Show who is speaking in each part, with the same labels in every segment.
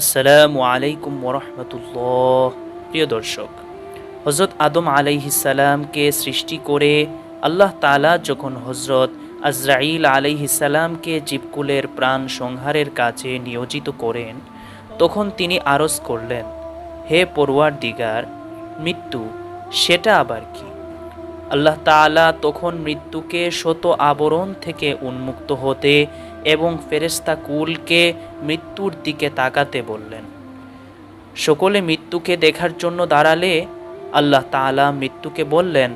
Speaker 1: আসসালামু আলাইকুম ওরহমতুল্লাহ। প্রিয় দর্শক হজরত আদম আলাইহিসালামকে সৃষ্টি করে আল্লাহ তালা যখন হজরত আজরাইল আলাইহিসালামকে জীবকুলের প্রাণ সংহারের কাজে নিয়োজিত করেন, তখন তিনি আরজ করলেন, হে পড়ুয়ার দিগার মৃত্যু, সেটা আবার কি? আল্লাহ তাআলা তখন মৃত্যুকে শত আবরণ থেকে উন্মুক্ত হতে এবং ফেরেস্তা কুলকে মৃত্যুর দিকে তাকাতে বললেন, সকলে মৃত্যুকে দেখার জন্য দাঁড়ালে? আল্লাহ তাআলা মৃত্যুকে বললেন,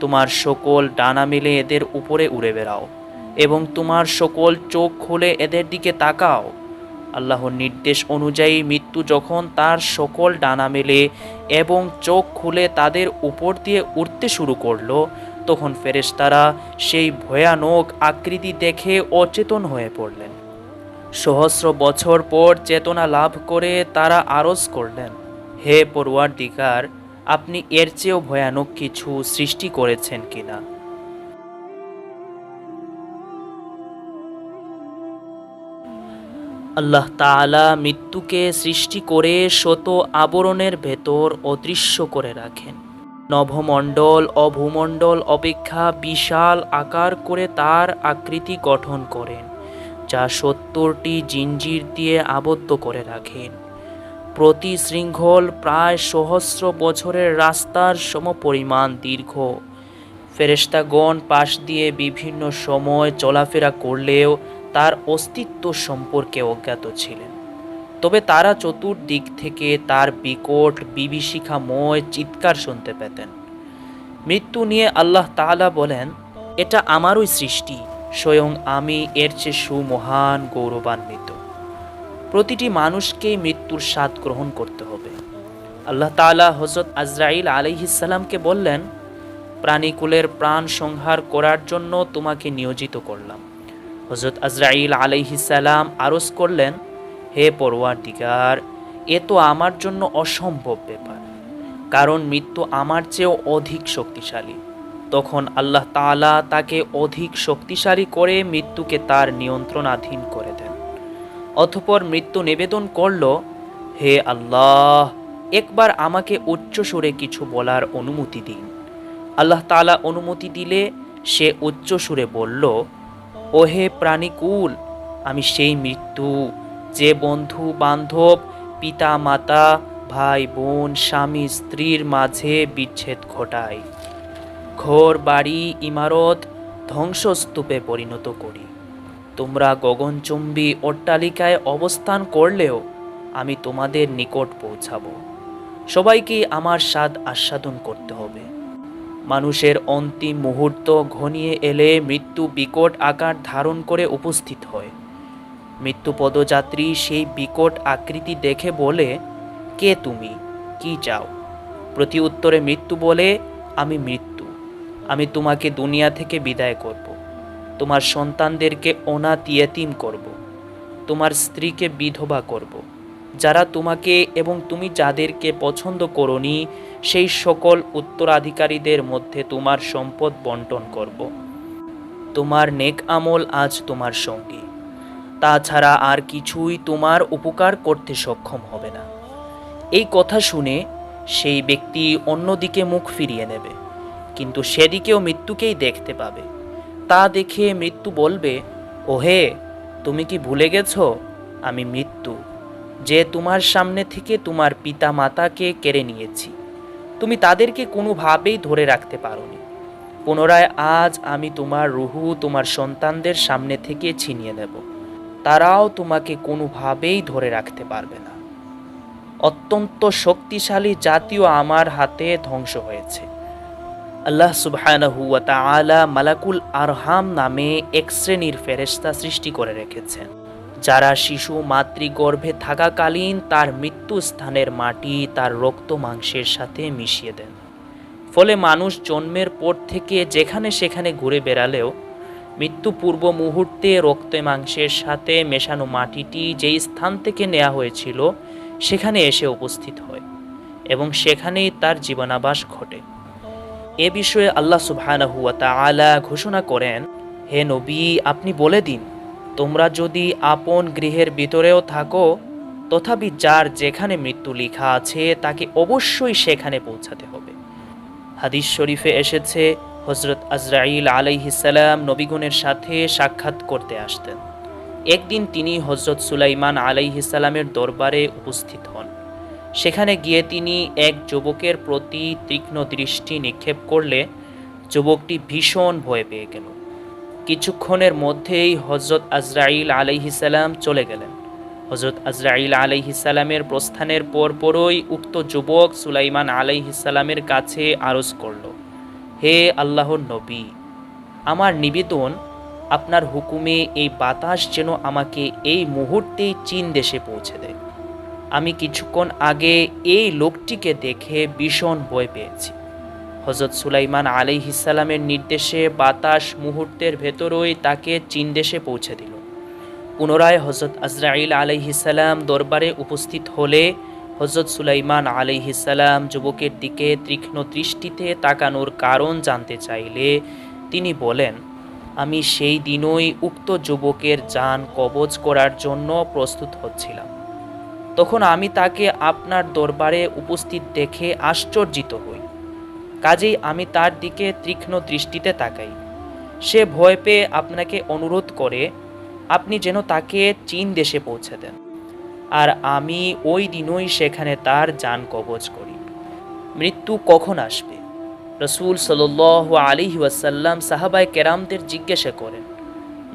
Speaker 1: তোমার সকল ডানা মিলে এদের উপরে উড়ে বেড়াও এবং তোমার সকল চোখ খুলে এদের দিকে তাকাও। আল্লাহর নির্দেশ অনুযায়ী মৃত্যু যখন তার সকল ডানা মেলে এবং চোখ খুলে তাদের উপর দিয়ে উঠতে শুরু করল তখন ফেরেশতারা সেই ভয়ানক আকৃতি দেখে অচেতন হয়ে পড়লেন। সহস্র বছর পর চেতনা লাভ করে তারা আরজ করলেন, হে পড়ুয়ার দিকার আপনি এর চেয়েও ভয়ানক কিছু সৃষ্টি করেছেন কিনা? আল্লাহ তালা মৃত্যুকে সৃষ্টি করে শত আবরণের ভেতর অদৃশ্য করে রাখেন। নভমণ্ডল ও ভূমণ্ডল অপেক্ষা বিশাল আকার করে তার আকৃতি গঠন করেন, যা সত্তরটি জিঞ্জির দিয়ে আবদ্ধ করে রাখেন। প্রতি শৃঙ্খল প্রায় সহস্র বছরের রাস্তার সমপরিমাণ দীর্ঘ। ফেরেশতাগণ পাশ দিয়ে বিভিন্ন সময় চলাফেরা করলেও তার অস্তিত্ব সম্পর্কে অজ্ঞাত ছিলেন। তবে তারা চতুর্দিক থেকে তার বিকট, বিভীষিকাময় চিৎকার শুনতে পেতেন। মৃত্যু নিয়ে আল্লাহ তাআলা বলেন, এটা আমারই সৃষ্টি, স্বয়ং আমি এর চেয়ে সুমহান, গৌরবান্বিত। প্রতিটি মানুষকেই মৃত্যুর স্বাদ গ্রহণ করতে হবে। আল্লাহ তাআলা হজরত আজরাইল আলাইহিসাল্লামকে বললেন, প্রাণীকুলের প্রাণ সংহার করার জন্য তোমাকে নিয়োজিত করলাম। হজরত আজরাইল আলাইহিসাল্লাম আরজ করলেন হে পরোয়ার দিগার এ তো আমার জন্য অসম্ভব ব্যাপার। কারণ মৃত্যু আমার চেয়েও অধিক শক্তিশালী। তখন আল্লাহ তাআলা তাকে অধিক শক্তিশালী করে মৃত্যুকে তার নিয়ন্ত্রণাধীন করে দেন। অতঃপর মৃত্যু নিবেদন করল, হে আল্লাহ, একবার আমাকে উচ্চ সুরে কিছু বলার অনুমতি দিন। আল্লাহ তাআলা অনুমতি দিলে সে উচ্চ সুরে বলল, ওহে প্রাণীকুল, আমি সেই মৃত্যু যে বন্ধু বান্ধব পিতা মাতা ভাই, বোন, স্বামী, স্ত্রীর মাঝে বিচ্ছেদ ঘটায়। ঘর, বাড়ি, ইমারত ধ্বংসস্তূপে পরিণত করি। তোমরা গগনচুম্বী অট্টালিকায় অবস্থান করলেও আমি তোমাদের নিকট পৌঁছাবো। সবাইকে আমার স্বাদ আস্বাদন করতে হবে। মানুষের অন্তিম মুহূর্ত ঘনিয়ে এলে মৃত্যু বিকট আকার ধারণ করে উপস্থিত হয়। মৃত্যু পদযাত্রী সেই বিকট আকৃতি দেখে বলে, কে তুমি কি চাও প্রতি উত্তরে মৃত্যু বলে, আমি মৃত্যু আমি তোমাকে দুনিয়া থেকে বিদায় করব। তোমার সন্তানদেরকে অনাথ ইয়েতিম করব। তোমার স্ত্রীকে বিধবা করব। যারা তোমাকে এবং তুমি যাদেরকে পছন্দ করনি, সেই সকল উত্তরাধিকারীদের মধ্যে তোমার সম্পদ বন্টন করব তোমার নেক আমল আজ তোমার সঙ্গী তাছাড়া আর কিছুই তোমার উপকার করতে সক্ষম হবে না। এই কথা শুনে সেই ব্যক্তি অন্যদিকে মুখ ফিরিয়ে নেবে, কিন্তু সেদিকেও মৃত্যুকেই দেখতে পাবে। তা দেখে মৃত্যু বলবে, ওহে, তুমি কি ভুলে গেছ? আমি মৃত্যু, যে তোমার সামনে থেকে তোমার পিতা মাতাকে কেড়ে নিয়েছি। তুমি তাদেরকে কোনোভাবেই ধরে রাখতে পারোনি। পুনরায় আজ আমি তোমার রুহু, তোমার সন্তানদের সামনে থেকে ছিনিয়ে নেব। তারাও তোমাকে কোনোভাবেই ধরে রাখতে পারবে না। অত্যন্ত শক্তিশালী জাতীয় আমার হাতে ধ্বংস হয়েছে। আল্লাহ সুবহানাহু ওয়া মালাকুল আরহাম নামে এক শ্রেণির ফেরেশতা সৃষ্টি করে রেখেছেন। যারা শিশু মাতৃগর্ভে থাকাকালীন তার মৃত্যু স্থানের মাটি তার রক্ত মাংসের সাথে মিশিয়ে দেন। ফলে মানুষ জন্মের পর থেকে যেখানে সেখানে ঘুরে বেড়ালেও মৃত্যু পূর্ব মুহূর্তে রক্ত মাংসের সাথে মেশানো মাটিটি যেই স্থান থেকে নেওয়া হয়েছিল, সেখানে এসে উপস্থিত হয় এবং সেখানেই তার জীবনাবাস ঘটে। এ বিষয়ে আল্লাহ সুবহানাহু ওয়া তাআলা ঘোষণা করেন, হে নবী, আপনি বলে দিন, তোমরা যদি আপন গৃহের ভিতরেও থাকো, তথাপি যার যেখানে মৃত্যু লেখা আছে, তাকে অবশ্যই সেখানে পৌঁছাতে হবে। হাদিস শরীফে এসেছে হজরত আজরাইল আলাইহিসাল্লাম নবীগণের সাথে সাক্ষাৎ করতে আসতেন। একদিন তিনি হজরত সুলাইমান আলাইহিসাল্লামের দরবারে উপস্থিত হন। সেখানে গিয়ে তিনি এক যুবকের প্রতি তীক্ষ্ণ দৃষ্টি নিক্ষেপ করলে যুবকটি ভীষণ ভয় পেয়ে গেল। কিছুক্ষণের মধ্যেই হজরত আজরাইল আলাইহিসাল্লাম চলে গেলেন। হজরত আজরাইল আলাইহিসাল্লামের প্রস্থানের পরপরই উক্ত যুবক সুলাইমান আলাইহিসাল্লামের কাছে আরজ করল। হে আল্লাহর নবী, আমার নিবেদন, আপনার হুকুমে এই বাতাস যেন আমাকে এই মুহূর্তেই চীন দেশে পৌঁছে দেয়। আমি কিছুক্ষণ আগে এই লোকটিকে দেখে ভীষণ ভয় পেয়েছি। হজরত সুলাইমান আলাইহিসাল্লামের নির্দেশে বাতাস মুহূর্তের ভেতরই তাকে চীন দেশে পৌঁছে দিল। পুনরায় হজরত আজরাইল আলাইহিসাল্লাম দরবারে উপস্থিত হলে হজরত সুলাইমান আলাইহিসাল্লাম যুবকের দিকে তীক্ষ্ণ দৃষ্টিতে তাকানোর কারণ জানতে চাইলে তিনি বলেন, আমি সেই দিনই উক্ত যুবকের যান কবজ করার জন্য প্রস্তুত হচ্ছিলাম। তখন আমি তাকে আপনার দরবারে উপস্থিত দেখে আশ্চর্যিত হই। কাজেই আমি তার দিকে তীক্ষ্ণ দৃষ্টিতে তাকাই। সে ভয় পেয়ে আপনাকে অনুরোধ করে, আপনি যেন তাকে চীন দেশে পৌঁছে দেন। আর আমি ওই দিনই সেখানে তার যান কবজ করি। মৃত্যু কখন আসবে? রসুল সাল আলী ওয়াসাল্লাম সাহাবাই কেরামদের জিজ্ঞাসা করেন,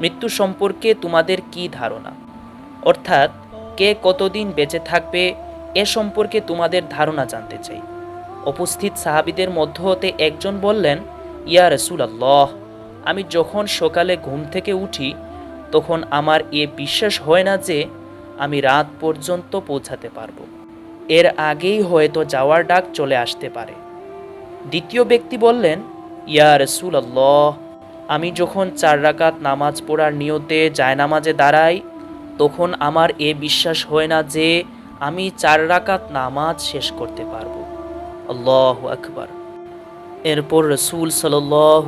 Speaker 1: মৃত্যু সম্পর্কে তোমাদের কি ধারণা? অর্থাৎ, কে কতদিন বেঁচে থাকবে এ সম্পর্কে তোমাদের ধারণা জানতে চাই। উপস্থিত সাহাবিদের মধ্য হতে একজন বললেন, ইয়া রসুল আল্লাহ আমি যখন সকালে ঘুম থেকে উঠি, তখন আমার এ বিশ্বাস হয় না যে আমি রাত পর্যন্ত পৌঁছাতে পারব। এর আগেই হয়তো যাওয়ার ডাক চলে আসতে পারে। দ্বিতীয় ব্যক্তি বললেন, ইয়া রসুল আমি যখন চার রাকাত নামাজ পড়ার নিয়তে জায়নামাজে দাঁড়াই, তখন আমার এ বিশ্বাস হয় না যে আমি চার রাকাত নামাজ শেষ করতে পারব। আল্লাহ আকবার। এরপর রসুল সাল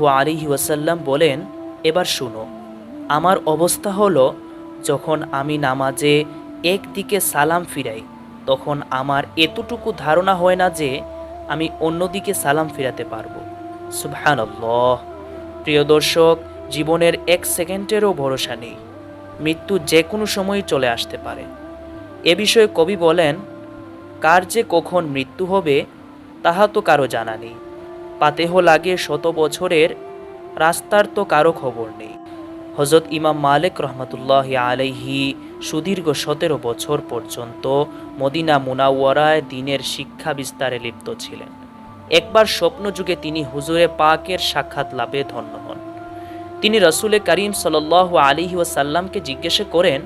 Speaker 1: আলিহি ওয়াসাল্লাম বলেন, এবার শুনো, আমার অবস্থা হলো যখন আমি নামাজে একদিকে সালাম ফিরাই, তখন আমার এতটুকু ধারণা হয় না যে আমি অন্যদিকে সালাম ফিরাতে পারব। সুবহানাল্লাহ। প্রিয় দর্শক, জীবনের এক সেকেন্ডেরও ভরসা নেই। মৃত্যু যে কোনো সময় চলে আসতে পারে। এ বিষয়ে কবি বলেন, কার যে কখন মৃত্যু হবে, তাহা তো কারও জানা নেই। পাতেহ লাগে শত বছরের, রাস্তার তো কারও খবর নেই। হজরত ইমাম মালিক রহমতুল্লাহ আলাইহি সুদীর্ঘ সতেরো বছর পর্যন্ত মদিনা মুনাওয়ারায় দিনের শিক্ষা বিস্তারে লিপ্ত ছিলেন। একবার স্বপ্নযুগে তিনি হুজুরে পাকের সাক্ষাৎ লাভে ধন্য হন। তিনি রসুলে করিম সাল আলিহি ওয়াসাল্লামকে জিজ্ঞাসা করেন,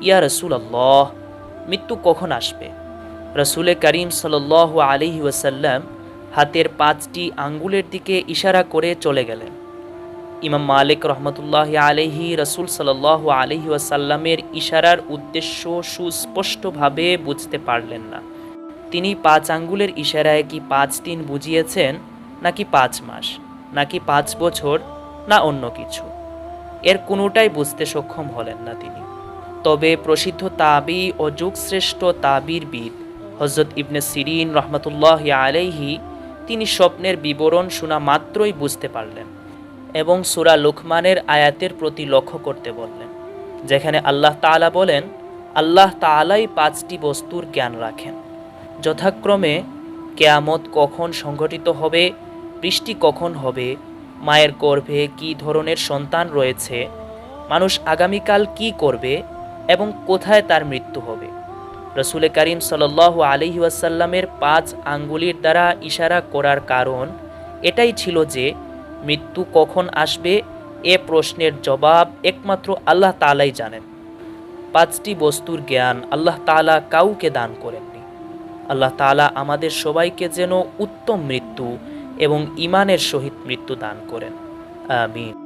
Speaker 1: ইয়া রসুল আল্লাহ মৃত্যু কখন আসবে? রসুলে করিম সাল আলিহি ওয়াসাল্লাম হাতের পাঁচটি আঙ্গুলের দিকে ইশারা করে চলে গেলেন। ইমাম মালিক রহমতুল্লাহ আলহি রসুল সাল আলহি ওয়াসাল্লামের ইশারার উদ্দেশ্য সুস্পষ্টভাবে বুঝতে পারলেন না। তিনি পাঁচ আঙ্গুলের ইশারায় কি পাঁচ দিন বুঝিয়েছেন, নাকি পাঁচ মাস, নাকি পাঁচ বছর, না অন্য কিছু? এর কোনোটাই বুঝতে সক্ষম হলেন না তিনি। তবে প্রসিদ্ধ তাবি ও যুগশ্রেষ্ঠ তাবির বিদ হজরত ইবনে সিরিন রহমতুল্লাহ আলাইহি, তিনি স্বপ্নের বিবরণ শোনা মাত্রই বুঝতে পারলেন। এবং সুরা লুকমানের আয়াতের প্রতি লক্ষ্য করতে বললেন, যেখানে আল্লাহ তাআলা বলেন, আল্লাহ তাআলাই পাঁচটি বস্তুর জ্ঞান রাখেন। যথাক্রমে, কেয়ামত কখন সংঘটিত হবে, বৃষ্টি কখন হবে, মায়ের গর্ভে কী ধরনের সন্তান রয়েছে, মানুষ আগামীকাল কি করবে এবং কোথায় তার মৃত্যু হবে। রসুল করিম সাল আলহি ওয়াসাল্লামের পাঁচ আঙ্গুলির দ্বারা ইশারা করার কারণ এটাই ছিল যে মৃত্যু কখন আসবে এ প্রশ্নের জবাব একমাত্র আল্লাহ তালাই জানেন। পাঁচটি বস্তুর জ্ঞান আল্লাহ তালা কাউকে দান করেননি। আল্লাহ তালা আমাদের সবাইকে যেন উত্তম মৃত্যু এবং ইমানের সহিত মৃত্যু দান করেন। আমিন।